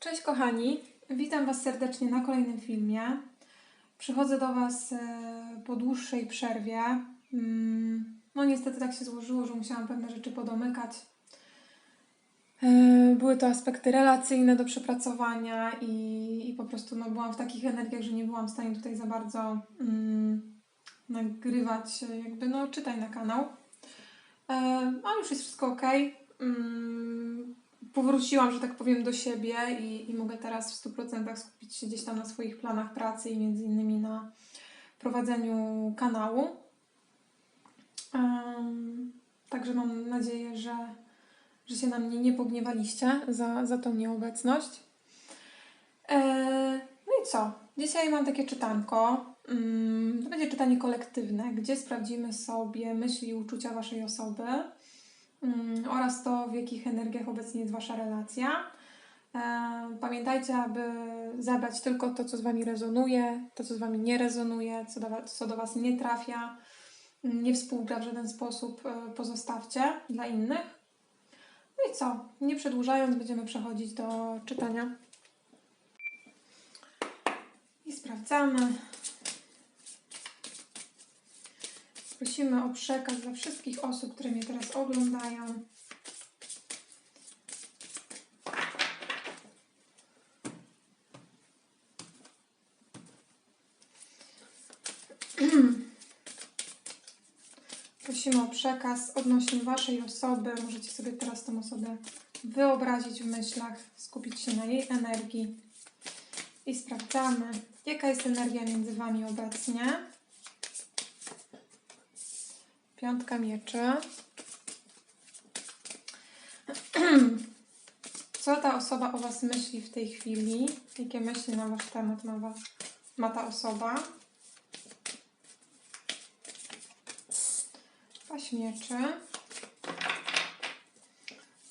Cześć kochani, witam Was serdecznie na kolejnym filmie. Przychodzę do Was e, po dłuższej przerwie. Mm, No niestety tak się złożyło, że musiałam pewne rzeczy podomykać. E, Były to aspekty relacyjne do przepracowania i, i po prostu no, byłam w takich energiach, że nie byłam w stanie tutaj za bardzo mm, nagrywać e, jakby no czytaj na kanał. Ale już jest wszystko ok. Powróciłam, że tak powiem, do siebie i, i mogę teraz w 100% skupić się gdzieś tam na swoich planach pracy i między innymi na prowadzeniu kanału. Em, Także mam nadzieję, że, że się na mnie nie pogniewaliście za, za tą nieobecność. E, No i co? Dzisiaj mam takie czytanko. Mm, To będzie czytanie kolektywne, gdzie sprawdzimy sobie myśli i uczucia Waszej osoby oraz to, w jakich energiach obecnie jest Wasza relacja. E, Pamiętajcie, aby zabrać tylko to, co z Wami rezonuje, to, co z Wami nie rezonuje, co do, co do Was nie trafia, mm, nie współgra w żaden sposób, e, pozostawcie dla innych. No i co? Nie przedłużając, będziemy przechodzić do czytania. I sprawdzamy. Prosimy o przekaz dla wszystkich osób, które mnie teraz oglądają. Prosimy o przekaz odnośnie Waszej osoby. Możecie sobie teraz tą osobę wyobrazić w myślach, skupić się na jej energii i sprawdzamy, jaka jest energia między Wami obecnie. Piątka mieczy. Co ta osoba o Was myśli w tej chwili? Jakie myśli na Wasz temat ma, was, ma ta osoba? Paź mieczy.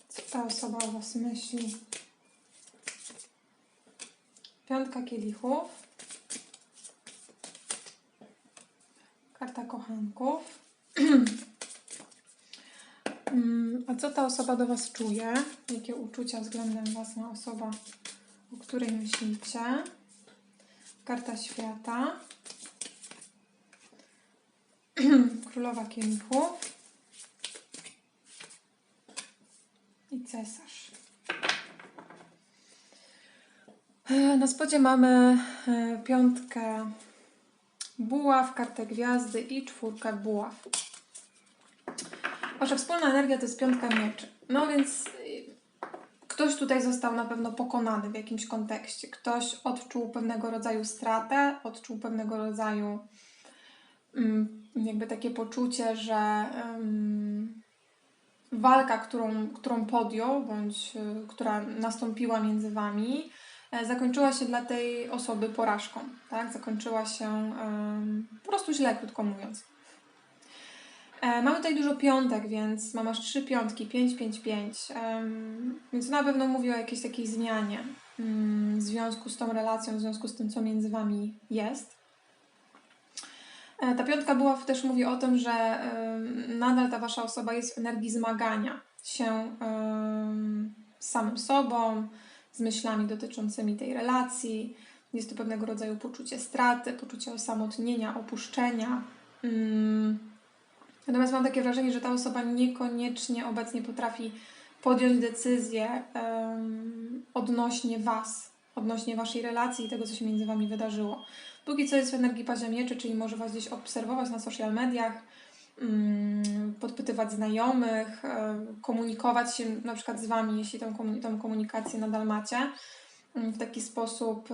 Co ta osoba o Was myśli? Piątka kielichów. Karta kochanków. A co ta osoba do Was czuje? Jakie uczucia względem Was ma osoba, o której myślicie? Karta świata. Królowa kielichów. I cesarz. Na spodzie mamy e, piątkę buław, kartę gwiazdy i czwórkę buław. Wasza wspólna energia to jest piątka mieczy. No więc y, ktoś tutaj został na pewno pokonany w jakimś kontekście. Ktoś odczuł pewnego rodzaju stratę, odczuł pewnego rodzaju mm, jakby takie poczucie, że ym, walka, którą, którą podjął, bądź y, która nastąpiła między wami, e, zakończyła się dla tej osoby porażką. Tak? Zakończyła się po prostu źle, krótko mówiąc. E, Mamy tutaj dużo piątek, więc mam aż trzy piątki, 5, 5, 5. em, Więc na pewno mówi o jakiejś takiej zmianie mm, w związku z tą relacją, w związku z tym, co między Wami jest. E, Ta piątka była też mówi o tym, że nadal ta Wasza osoba jest w energii zmagania się z samym sobą, z myślami dotyczącymi tej relacji. Jest to pewnego rodzaju poczucie straty, poczucie osamotnienia, opuszczenia. Mm. Natomiast mam takie wrażenie, że ta osoba niekoniecznie obecnie potrafi podjąć decyzję em, odnośnie Was, odnośnie Waszej relacji i tego, co się między Wami wydarzyło. Póki co jest w energii pazia mieczy, czyli może Was gdzieś obserwować na social mediach, mm, podpytywać znajomych, e, komunikować się na przykład z Wami, jeśli tą, tą komunikację nadal macie, mm, w taki sposób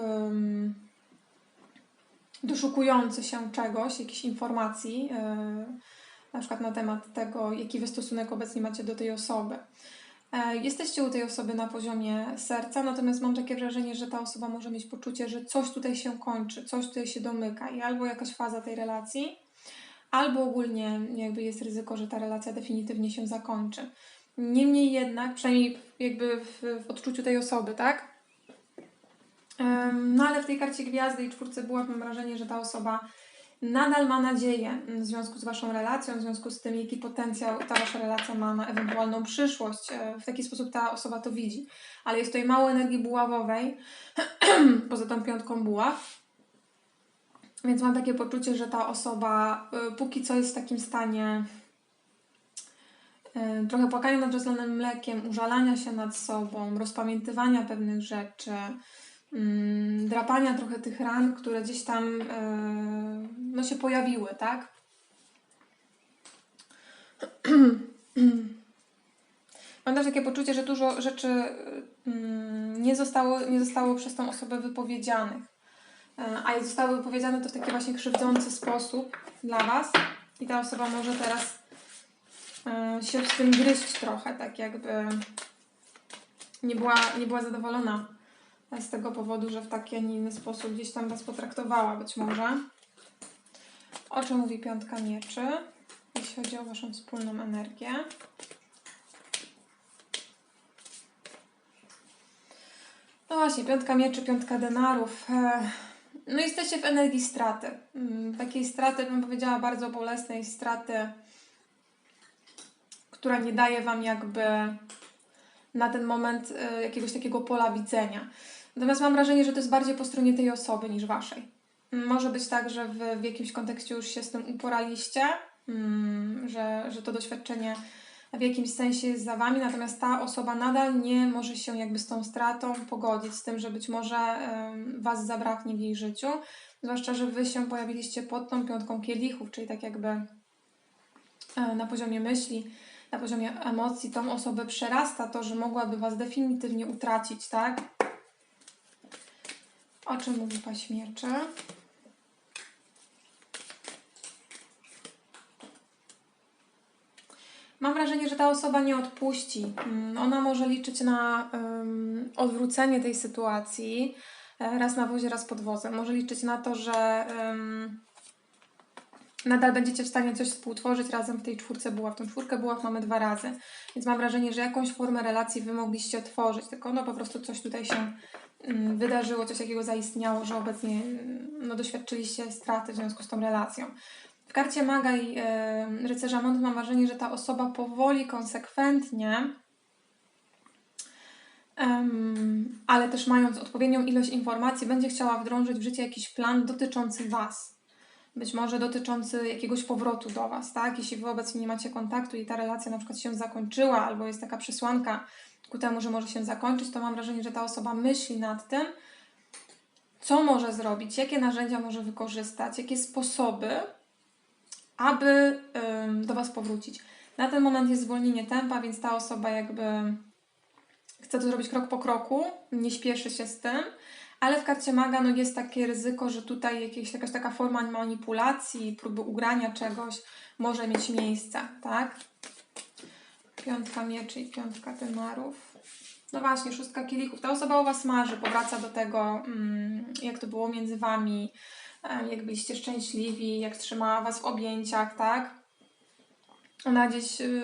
doszukujący się czegoś, jakiejś informacji, e, na przykład na temat tego, jaki wy stosunek obecnie macie do tej osoby. E, Jesteście u tej osoby na poziomie serca, natomiast mam takie wrażenie, że ta osoba może mieć poczucie, że coś tutaj się kończy, coś tutaj się domyka i albo jakaś faza tej relacji, albo ogólnie jakby jest ryzyko, że ta relacja definitywnie się zakończy. Niemniej jednak, przynajmniej jakby w, w odczuciu tej osoby, tak? No ale w tej karcie gwiazdy i czwórce buław mam wrażenie, że ta osoba nadal ma nadzieję w związku z Waszą relacją, w związku z tym, jaki potencjał ta Wasza relacja ma na ewentualną przyszłość. E, W taki sposób ta osoba to widzi. Ale jest tutaj mało energii buławowej, poza tą piątką buław. Więc mam takie poczucie, że ta osoba y, póki co jest w takim stanie y, trochę płakania nad rozlanym mlekiem, użalania się nad sobą, rozpamiętywania pewnych rzeczy, drapania trochę tych ran, które gdzieś tam y, no, się pojawiły, tak? Mam też takie poczucie, że dużo rzeczy mm, nie zostało, nie zostało przez tą osobę wypowiedzianych. E, a jak zostały wypowiedziane to w taki właśnie krzywdzący sposób dla Was i ta osoba może teraz e, się z tym gryźć trochę, tak jakby nie była, nie była zadowolona z tego powodu, że w taki, a nie inny sposób gdzieś tam Was potraktowała być może. O czym mówi piątka mieczy, jeśli chodzi o Waszą wspólną energię. No właśnie, piątka mieczy, piątka denarów. E, no jesteście w energii straty. Mm, Takiej straty, bym powiedziała, bardzo bolesnej straty, która nie daje Wam jakby na ten moment e, jakiegoś takiego pola widzenia. Natomiast mam wrażenie, że to jest bardziej po stronie tej osoby niż Waszej. Może być tak, że w, w jakimś kontekście już się z tym uporaliście, mm, że, że to doświadczenie w jakimś sensie jest za Wami, natomiast ta osoba nadal nie może się jakby z tą stratą pogodzić, z tym, że być może Was zabraknie w jej życiu, zwłaszcza, że Wy się pojawiliście pod tą piątką kielichów, czyli tak jakby e, na poziomie myśli, na poziomie emocji, tą osobę przerasta to, że mogłaby Was definitywnie utracić, tak? O czym mówi Paź Mieczy? Mam wrażenie, że ta osoba nie odpuści. Mm, Ona może liczyć na um, odwrócenie tej sytuacji e, raz na wozie, raz pod wozem. Może liczyć na to, że um, nadal będziecie w stanie coś współtworzyć razem w tej czwórce buław. Tą czwórkę buław mamy dwa razy, więc mam wrażenie, że jakąś formę relacji Wy mogliście otworzyć, tylko no po prostu coś tutaj się wydarzyło, coś takiego zaistniało, że obecnie mm, no, doświadczyliście straty w związku z tą relacją. W karcie maga i e, rycerza mąd mam wrażenie, że ta osoba powoli, konsekwentnie, em, ale też mając odpowiednią ilość informacji, będzie chciała wdrążyć w życie jakiś plan dotyczący Was. Być może dotyczący jakiegoś powrotu do Was, tak? Jeśli Wy obecnie nie macie kontaktu i ta relacja na przykład się zakończyła, albo jest taka przesłanka ku temu, że może się zakończyć, to mam wrażenie, że ta osoba myśli nad tym, co może zrobić, jakie narzędzia może wykorzystać, jakie sposoby, aby ym, do Was powrócić. Na ten moment jest zwolnienie tempa, więc ta osoba jakby chce to zrobić krok po kroku, nie śpieszy się z tym, ale w karcie maga no, jest takie ryzyko, że tutaj jakieś, jakaś taka forma manipulacji, próby ugrania czegoś może mieć miejsce, tak? Piątka mieczy i piątka denarów. No właśnie, szóstka kielichów. Ta osoba o Was marzy, powraca do tego, mm, jak to było między Wami, em, jak byliście szczęśliwi, jak trzymała Was w objęciach, tak? Ona gdzieś y,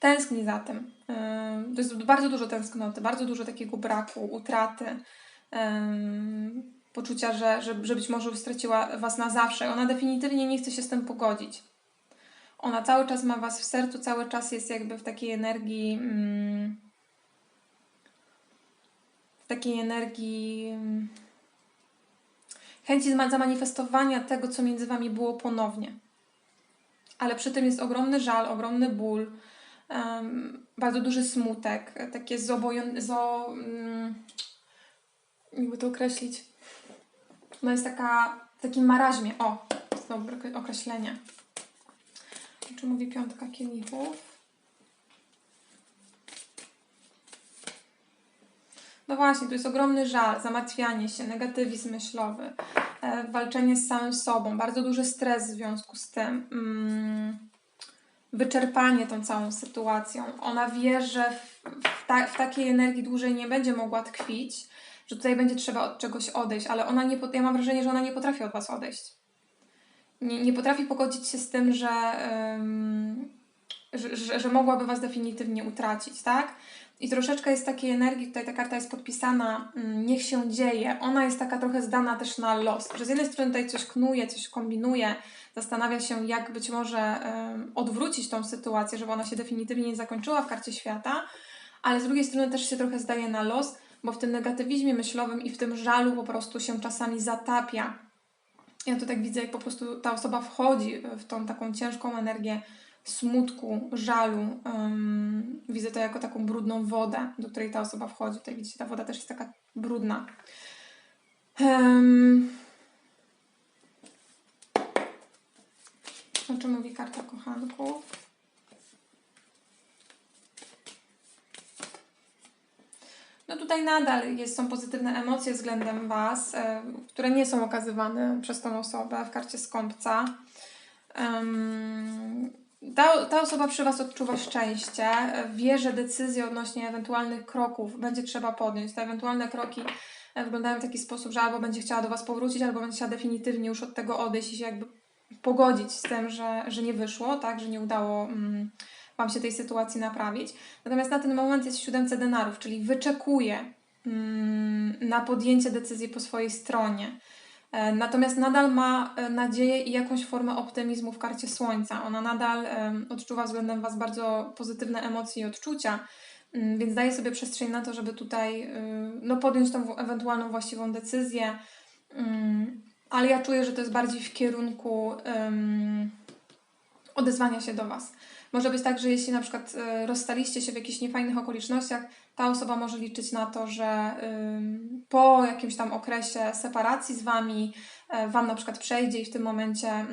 tęskni za tym. Y, to jest bardzo dużo tęsknoty, bardzo dużo takiego braku, utraty, poczucia, że, że, że być może straciła Was na zawsze. Ona definitywnie nie chce się z tym pogodzić. Ona cały czas ma Was w sercu, cały czas jest jakby w takiej energii. Mm, w takiej energii. mm, chęci zamanifestowania tego, co między Wami było ponownie. Ale przy tym jest ogromny żal, ogromny ból, em, bardzo duży smutek, takie zoboją... Zo, mm, jakby to określić? No jest taka w takim maraźmie. O, to dobre okre- określenie. O czym mówi piątka kielichów? No właśnie, tu jest ogromny żal, zamartwianie się, negatywizm myślowy, e, walczenie z samym sobą, bardzo duży stres w związku z tym, mm, wyczerpanie tą całą sytuacją. Ona wie, że w, ta, w takiej energii dłużej nie będzie mogła tkwić, że tutaj będzie trzeba od czegoś odejść, ale ona nie, ja mam wrażenie, że ona nie potrafi od Was odejść. Nie, nie potrafi pogodzić się z tym, że, że, że, że mogłaby Was definitywnie utracić, tak? I troszeczkę jest takiej energii, tutaj ta karta jest podpisana, mm, niech się dzieje. Ona jest taka trochę zdana też na los. Że z jednej strony tutaj coś knuje, coś kombinuje, zastanawia się, jak być może em, odwrócić tą sytuację, żeby ona się definitywnie nie zakończyła w karcie świata, ale z drugiej strony też się trochę zdaje na los, bo w tym negatywizmie myślowym i w tym żalu po prostu się czasami zatapia. Ja to tak widzę, jak po prostu ta osoba wchodzi w tą taką ciężką energię smutku, żalu. Ym, widzę to jako taką brudną wodę, do której ta osoba wchodzi. Tutaj widzicie, ta woda też jest taka brudna. Ym, o czym mówi karta kochanków? No tutaj nadal jest, są pozytywne emocje względem Was, e, które nie są okazywane przez tą osobę w karcie skąpca. Ta, ta osoba przy Was odczuwa szczęście, wie, że decyzje odnośnie ewentualnych kroków będzie trzeba podjąć. Te ewentualne kroki e, wyglądają w taki sposób, że albo będzie chciała do Was powrócić, albo będzie chciała definitywnie już od tego odejść i się jakby pogodzić z tym, że, że nie wyszło, tak, że nie udało mm, Wam się tej sytuacji naprawić. Natomiast na ten moment jest w siódemce denarów, czyli wyczekuje mm, na podjęcie decyzji po swojej stronie. E, Natomiast nadal ma e, nadzieję i jakąś formę optymizmu w karcie Słońca. Ona nadal odczuwa względem Was bardzo pozytywne emocje i odczucia, mm, więc daje sobie przestrzeń na to, żeby tutaj y, no, podjąć tą ewentualną właściwą decyzję. Mm, Ale ja czuję, że to jest bardziej w kierunku odezwania się do Was. Może być tak, że jeśli na przykład y, rozstaliście się w jakichś niefajnych okolicznościach, ta osoba może liczyć na to, że po jakimś tam okresie separacji z Wami, e, Wam na przykład przejdzie i w tym momencie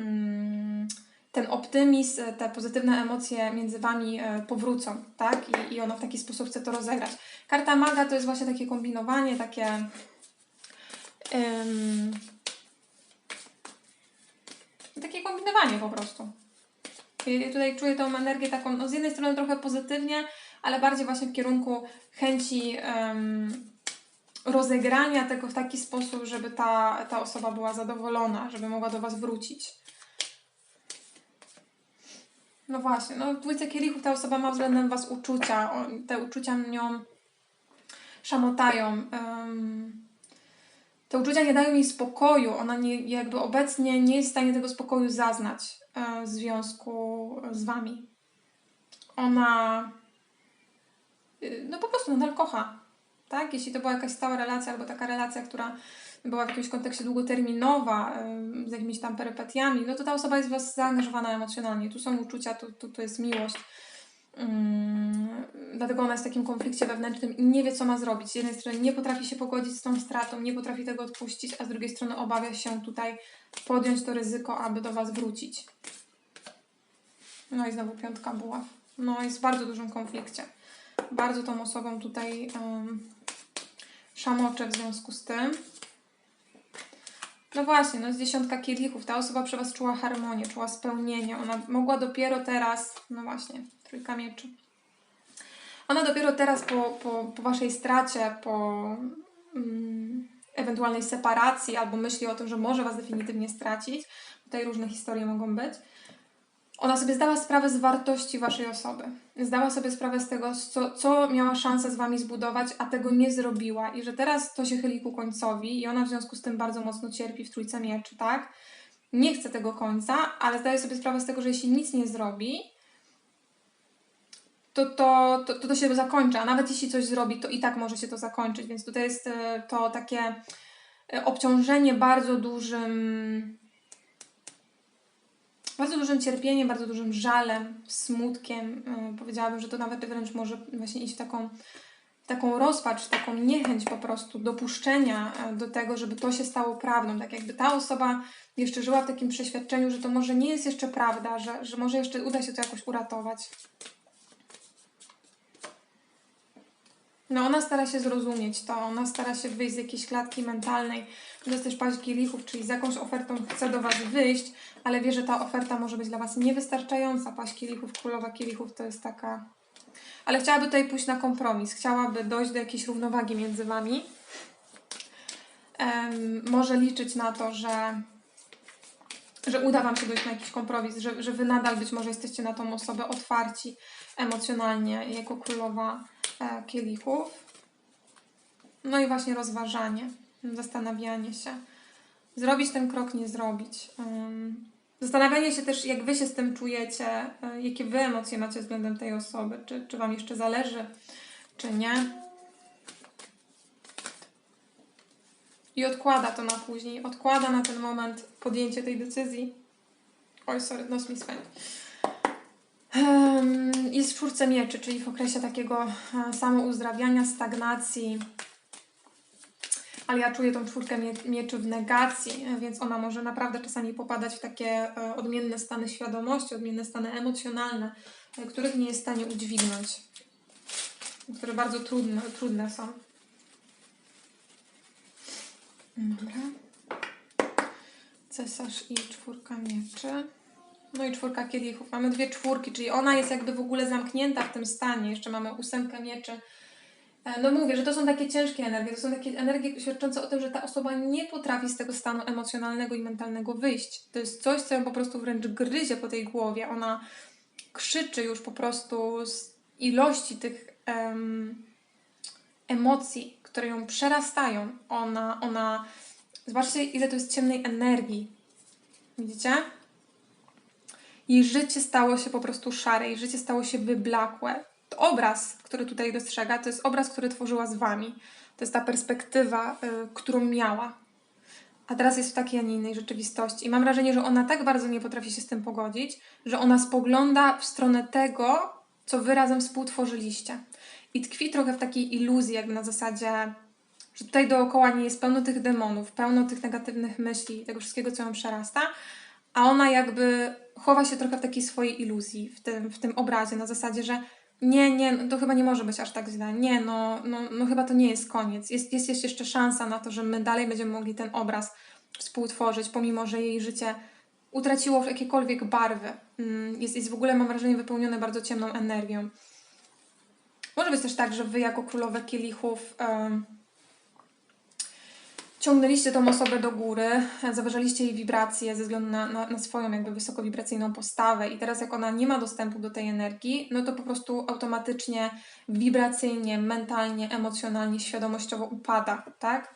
ten optymizm, e, te pozytywne emocje między Wami e, powrócą, tak? I, ona w taki sposób chce to rozegrać. Karta maga to jest właśnie takie kombinowanie, takie... ym, takie kombinowanie po prostu. I tutaj czuję tą energię taką, no z jednej strony trochę pozytywnie, ale bardziej właśnie w kierunku chęci em, rozegrania tego w taki sposób, żeby ta, ta osoba była zadowolona, żeby mogła do Was wrócić. No właśnie, no w dwójce kielichów ta osoba ma względem Was uczucia, te uczucia nią szamotają. em, te uczucia nie dają jej spokoju, ona nie, jakby obecnie nie jest w stanie tego spokoju zaznać w związku z Wami. Ona y, no po prostu nadal kocha, tak? Jeśli to była jakaś stała relacja albo taka relacja, która była w jakimś kontekście długoterminowa, y, z jakimiś tam perypetiami, no to ta osoba jest w Was zaangażowana emocjonalnie. Tu są uczucia, tu, tu, tu jest miłość. Mm, dlatego ona jest w takim konflikcie wewnętrznym i nie wie, co ma zrobić. Z jednej strony nie potrafi się pogodzić z tą stratą, nie potrafi tego odpuścić, a z drugiej strony obawia się tutaj podjąć to ryzyko, aby do Was wrócić. No i znowu piątka buław. No jest w bardzo dużym konflikcie. Bardzo tą osobą tutaj um, szamocze w związku z tym. No właśnie, no jest dziesiątka kielichów. Ta osoba przy Was czuła harmonię, czuła spełnienie. Ona mogła dopiero teraz, no właśnie, trójka mieczy. Ona dopiero teraz po, po, po Waszej stracie, po mm, ewentualnej separacji albo myśli o tym, że może Was definitywnie stracić, tutaj różne historie mogą być, ona sobie zdała sprawę z wartości Waszej osoby. Zdała sobie sprawę z tego, co, co miała szansę z Wami zbudować, a tego nie zrobiła i że teraz to się chyli ku końcowi i ona w związku z tym bardzo mocno cierpi w Trójce Mieczy, tak? Nie chce tego końca, ale zdaje sobie sprawę z tego, że jeśli nic nie zrobi, to to, to, to, to się zakończy, a nawet jeśli coś zrobi, to i tak może się to zakończyć, więc tutaj jest e, to takie e, obciążenie bardzo dużym bardzo dużym cierpieniem, bardzo dużym żalem, smutkiem. Yy, powiedziałabym, że to nawet wręcz może właśnie iść w taką, w taką rozpacz, w taką niechęć po prostu dopuszczenia e, do tego, żeby to się stało prawdą. Tak jakby ta osoba jeszcze żyła w takim przeświadczeniu, że to może nie jest jeszcze prawda, że, że może jeszcze uda się to jakoś uratować. No ona stara się zrozumieć to, ona stara się wyjść z jakiejś klatki mentalnej. To jest też paść kielichów, czyli z jakąś ofertą chce do Was wyjść, ale wie, że ta oferta może być dla Was niewystarczająca. Paść kielichów, królowa kielichów to jest taka... Ale chciałaby tutaj pójść na kompromis, chciałaby dojść do jakiejś równowagi między Wami. Em, może liczyć na to, że że uda Wam się dojść na jakiś kompromis, że, że Wy nadal być może jesteście na tą osobę otwarci emocjonalnie jako królowa e, kielichów. No i właśnie rozważanie, zastanawianie się. Zrobić ten krok, nie zrobić. Zastanawianie się też, jak wy się z tym czujecie, e, jakie wy emocje macie względem tej osoby, czy, czy wam jeszcze zależy, czy nie. I odkłada to na później, odkłada na ten moment podjęcie tej decyzji. Oj, sorry, nos mi Jest w czwórce mieczy, czyli w okresie takiego e, samouzdrawiania, stagnacji. Ale ja czuję tą czwórkę mie- mieczy w negacji, więc ona może naprawdę czasami popadać w takie e, odmienne stany świadomości, odmienne stany emocjonalne, e, których nie jest w stanie udźwignąć. Które bardzo trudne, trudne są. Dobra. Cesarz i czwórka mieczy. No i czwórka kielichów. Mamy dwie czwórki, czyli ona jest jakby w ogóle zamknięta w tym stanie. Jeszcze mamy ósemkę mieczy. E, No mówię, że to są takie ciężkie energie. To są takie energie świadczące o tym, że ta osoba nie potrafi z tego stanu emocjonalnego i mentalnego wyjść. To jest coś, co ją po prostu wręcz gryzie po tej głowie. Ona krzyczy już po prostu z ilości tych em, emocji, które ją przerastają. Ona, ona... Zobaczcie, ile to jest ciemnej energii. Widzicie? Jej życie stało się po prostu szare, jej życie stało się wyblakłe. Obraz, który tutaj dostrzega, to jest obraz, który tworzyła z wami. To jest ta perspektywa, y, którą miała. A teraz jest w takiej, a nie innej rzeczywistości. I mam wrażenie, że ona tak bardzo nie potrafi się z tym pogodzić, że ona spogląda w stronę tego, co wy razem współtworzyliście. I tkwi trochę w takiej iluzji, jakby na zasadzie, że tutaj dookoła nie jest pełno tych demonów, pełno tych negatywnych myśli, tego wszystkiego, co ją przerasta, a ona jakby chowa się trochę w takiej swojej iluzji, w tym, w tym obrazie, na zasadzie, że nie, nie, no to chyba nie może być aż tak źle, nie, no, no, no chyba to nie jest koniec. Jest, jest jest jeszcze szansa na to, że my dalej będziemy mogli ten obraz współtworzyć, pomimo, że jej życie utraciło jakiekolwiek barwy. Mm, Jest, jest w ogóle, mam wrażenie, wypełnione bardzo ciemną energią. Może być też tak, że wy jako królowe kielichów em, ciągnęliście tą osobę do góry, zawyżaliście jej wibracje ze względu na, na, na swoją jakby wysokowibracyjną postawę i teraz jak ona nie ma dostępu do tej energii, no to po prostu automatycznie wibracyjnie, mentalnie, emocjonalnie, świadomościowo upada, tak?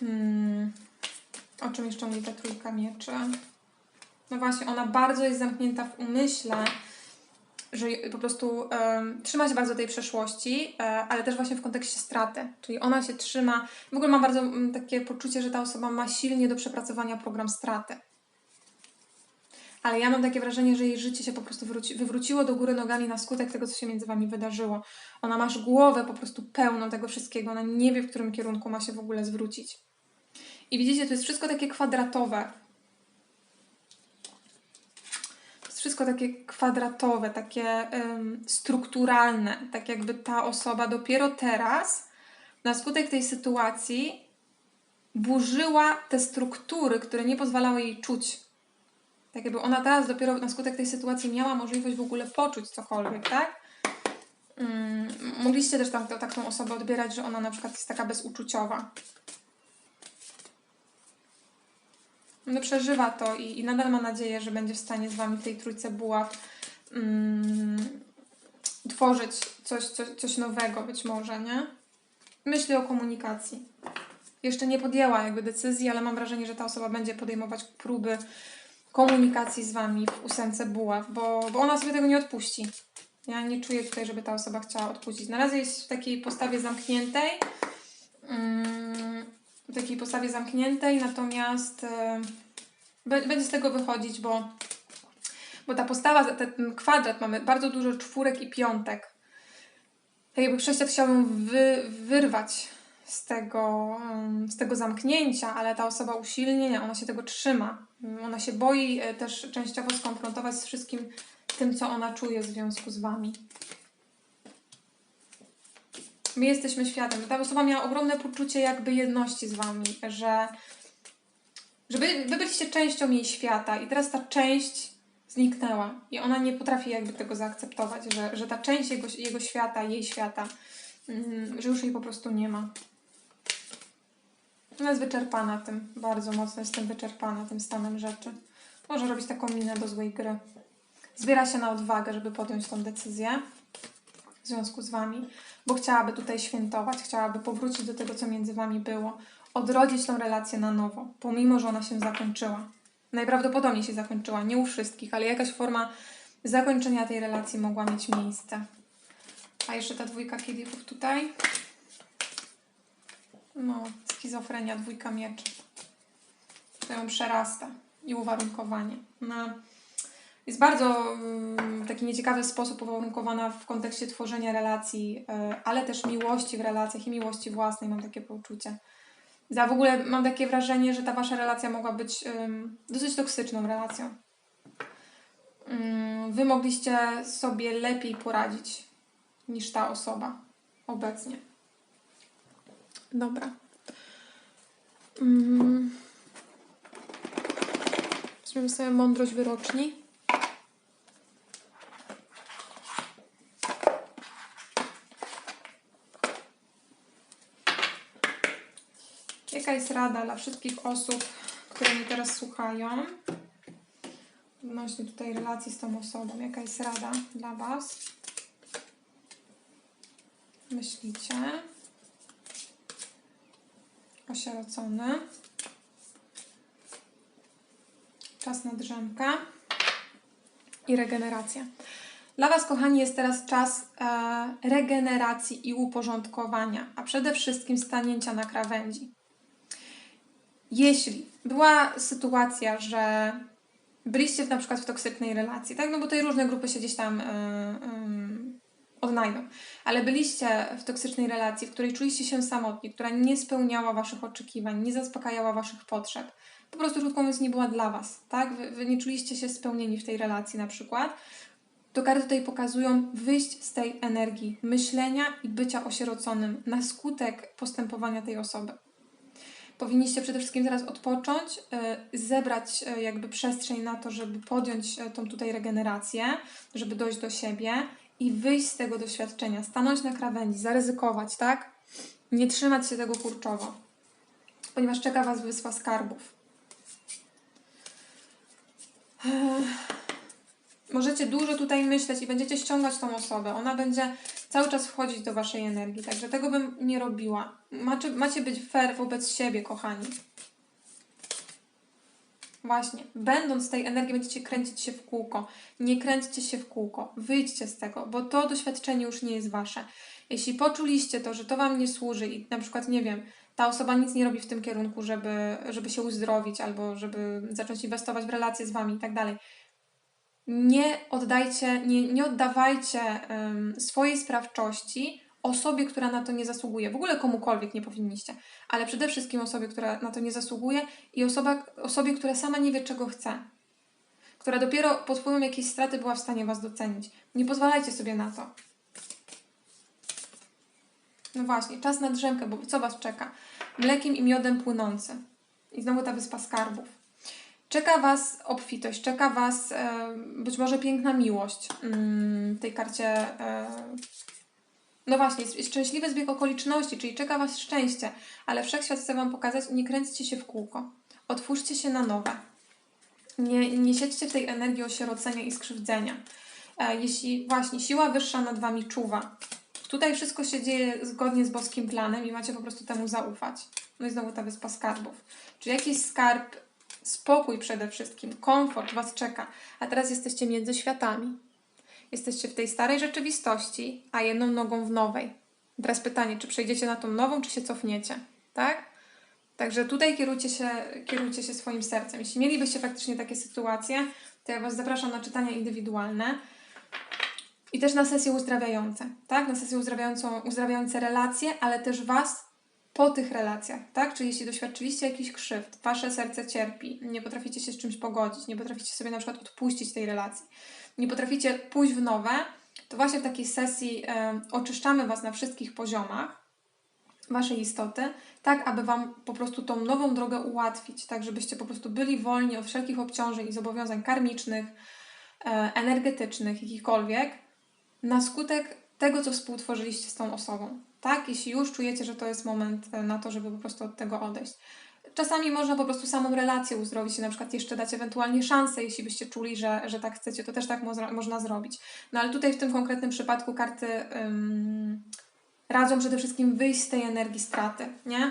Hmm. O czym jeszcze mówi ta trójka mieczy? No właśnie, ona bardzo jest zamknięta w umyśle, że po prostu em, trzyma się bardzo tej przeszłości, e, ale też właśnie w kontekście straty. Czyli ona się trzyma. W ogóle mam bardzo mm, takie poczucie, że ta osoba ma silnie do przepracowania program straty. Ale ja mam takie wrażenie, że jej życie się po prostu wróci, wywróciło do góry nogami na skutek tego, co się między wami wydarzyło. Ona masz głowę po prostu pełną tego wszystkiego, ona nie wie, w którym kierunku ma się w ogóle zwrócić. I widzicie, to jest wszystko takie kwadratowe. To jest wszystko takie kwadratowe, takie strukturalne. Tak jakby ta osoba dopiero teraz, na skutek tej sytuacji, burzyła te struktury, które nie pozwalały jej czuć. Tak jakby ona teraz dopiero na skutek tej sytuacji miała możliwość w ogóle poczuć cokolwiek, tak? Mm, mogliście też tam, tak tą osobę odbierać, że ona na przykład jest taka bezuczuciowa. No przeżywa to i, i nadal ma nadzieję, że będzie w stanie z wami w tej trójce buław mm, tworzyć coś, coś, coś nowego być może, nie? Myśli o komunikacji. Jeszcze nie podjęła jakby decyzji, ale mam wrażenie, że ta osoba będzie podejmować próby komunikacji z wami w ósemce buław, bo, bo ona sobie tego nie odpuści. Ja nie czuję tutaj, żeby ta osoba chciała odpuścić. Na razie jest w takiej postawie zamkniętej. Mm, w takiej postawie zamkniętej, natomiast e, będzie z tego wychodzić, bo, bo ta postawa, ten kwadrat, mamy bardzo dużo czwórek i piątek. Tak jakby wszechświat chciał wy, wyrwać z tego, em, z tego zamknięcia, ale ta osoba usilnie, ona się tego trzyma. Mm, Ona się boi e, też częściowo skonfrontować z wszystkim tym, co ona czuje w związku z wami. My jesteśmy światem, ta osoba miała ogromne poczucie jakby jedności z wami, że, że wy, byliście częścią jej świata i teraz ta część zniknęła i ona nie potrafi jakby tego zaakceptować, że, że ta część jego, jego świata, jej świata, mm, że już jej po prostu nie ma. Ona jest wyczerpana tym, bardzo mocno jestem wyczerpana tym stanem rzeczy. Może robić taką minę do złej gry. Zbiera się na odwagę, żeby podjąć tą decyzję. W związku z Wami, bo chciałaby tutaj świętować, chciałaby powrócić do tego, co między Wami było, odrodzić tą relację na nowo, pomimo, że ona się zakończyła. Najprawdopodobniej się zakończyła, nie u wszystkich, ale jakaś forma zakończenia tej relacji mogła mieć miejsce. A jeszcze ta dwójka kielichów tutaj. No, schizofrenia, dwójka mieczy. To ją przerasta i uwarunkowanie. No, jest bardzo mm, taki nieciekawy sposób uwarunkowana w kontekście tworzenia relacji, e, ale też miłości w relacjach i miłości własnej, mam takie poczucie. Ja w ogóle mam takie wrażenie, że ta wasza relacja mogła być dosyć toksyczną relacją. Ym, wy mogliście sobie lepiej poradzić niż ta osoba obecnie. Dobra. Mm. Weźmiemy sobie mądrość wyroczni. Jaka jest rada dla wszystkich osób, które mnie teraz słuchają? Odnośnie tutaj relacji z tą osobą. Jaka jest rada dla Was? Myślicie? Osierocony. Czas na drzemkę. I regeneracja. Dla Was, kochani, jest teraz czas e, regeneracji i uporządkowania, a przede wszystkim stanięcia na krawędzi. Jeśli była sytuacja, że byliście na przykład w toksycznej relacji, tak? No bo tutaj różne grupy się gdzieś tam yy, yy, odnajdą, ale byliście w toksycznej relacji, w której czuliście się samotni, która nie spełniała Waszych oczekiwań, nie zaspokajała Waszych potrzeb, po prostu krótko mówiąc nie była dla Was, tak? Wy, wy nie czuliście się spełnieni w tej relacji na przykład, to karty tutaj pokazują wyjść z tej energii myślenia i bycia osieroconym na skutek postępowania tej osoby powinniście przede wszystkim teraz odpocząć, y, zebrać y, jakby przestrzeń na to, żeby podjąć y, tą tutaj regenerację, żeby dojść do siebie i wyjść z tego doświadczenia, stanąć na krawędzi, zaryzykować, tak? Nie trzymać się tego kurczowo, ponieważ czeka Was wyspa skarbów. Możecie dużo tutaj myśleć i będziecie ściągać tą osobę. Ona będzie cały czas wchodzić do Waszej energii, także tego bym nie robiła. Macie, macie być fair wobec siebie, kochani. Właśnie, będąc w tej energii, będziecie kręcić się w kółko. Nie kręćcie się w kółko, wyjdźcie z tego, bo to doświadczenie już nie jest wasze. Jeśli poczuliście to, że to wam nie służy i na przykład, nie wiem, ta osoba nic nie robi w tym kierunku, żeby, żeby się uzdrowić albo żeby zacząć inwestować w relacje z wami i tak dalej, nie oddajcie, nie, nie oddawajcie um, swojej sprawczości osobie, która na to nie zasługuje. W ogóle komukolwiek nie powinniście, ale przede wszystkim osobie, która na to nie zasługuje i osoba, osobie, która sama nie wie, czego chce. Która dopiero pod wpływem jakiejś straty była w stanie Was docenić. Nie pozwalajcie sobie na to. No właśnie, czas na drzemkę, bo co Was czeka? Mlekiem i miodem płynący. I znowu ta wyspa skarbów. Czeka Was obfitość, czeka Was e, być może piękna miłość mm, w tej karcie. E, no właśnie, szczęśliwy zbieg okoliczności, czyli czeka Was szczęście, ale wszechświat chce Wam pokazać, nie kręćcie się w kółko. Otwórzcie się na nowe. Nie, nie siedźcie w tej energii osierocenia i skrzywdzenia. E, jeśli właśnie siła wyższa nad Wami czuwa, tutaj wszystko się dzieje zgodnie z boskim planem i macie po prostu temu zaufać. No i znowu ta wyspa skarbów. Czy jakiś skarb spokój przede wszystkim, komfort Was czeka, a teraz jesteście między światami. Jesteście w tej starej rzeczywistości, a jedną nogą w nowej. Teraz pytanie, czy przejdziecie na tą nową, czy się cofniecie, tak? Także tutaj kierujcie się, kierujcie się swoim sercem. Jeśli mielibyście faktycznie takie sytuacje, to ja Was zapraszam na czytania indywidualne i też na sesje uzdrawiające, tak? Na sesje uzdrawiające relacje, ale też Was po tych relacjach, tak? Czyli jeśli doświadczyliście jakichś krzywd, wasze serce cierpi, nie potraficie się z czymś pogodzić, nie potraficie sobie na przykład odpuścić tej relacji, nie potraficie pójść w nowe, to właśnie w takiej sesji oczyszczamy was na wszystkich poziomach waszej istoty, tak aby wam po prostu tą nową drogę ułatwić, tak żebyście po prostu byli wolni od wszelkich obciążeń i zobowiązań karmicznych, e, energetycznych, jakichkolwiek, na skutek tego, co współtworzyliście z tą osobą tak? Jeśli już czujecie, że to jest moment e, na to, żeby po prostu od tego odejść. czasami można po prostu samą relację uzdrowić, na przykład jeszcze dać ewentualnie szansę, jeśli byście czuli, że, że tak chcecie, to też tak mo- można zrobić. No ale tutaj w tym konkretnym przypadku karty ym, radzą przede wszystkim wyjść z tej energii straty, nie?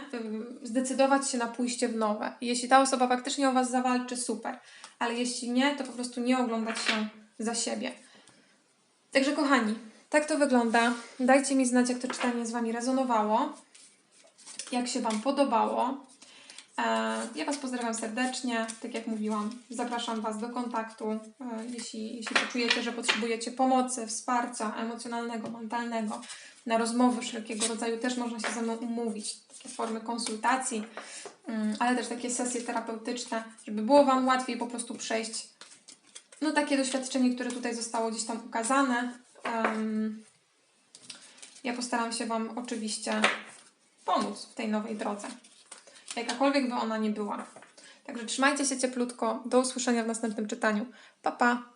Zdecydować się na pójście w nowe. I jeśli ta osoba faktycznie o Was zawalczy, super. Ale jeśli nie, to po prostu nie oglądać się za siebie. Także kochani, tak to wygląda. Dajcie mi znać, jak to czytanie z Wami rezonowało, jak się Wam podobało. E, Ja Was pozdrawiam serdecznie. Tak jak mówiłam, zapraszam Was do kontaktu, e, jeśli, jeśli poczujecie, że potrzebujecie pomocy, wsparcia emocjonalnego, mentalnego, na rozmowy wszelkiego rodzaju też można się ze mną umówić. Takie formy konsultacji, mm, ale też takie sesje terapeutyczne, żeby było Wam łatwiej po prostu przejść no takie doświadczenie, które tutaj zostało gdzieś tam ukazane. Em, ja postaram się Wam oczywiście pomóc w tej nowej drodze. Jakakolwiek by ona nie była. Także trzymajcie się cieplutko. Do usłyszenia w następnym czytaniu. Pa, pa!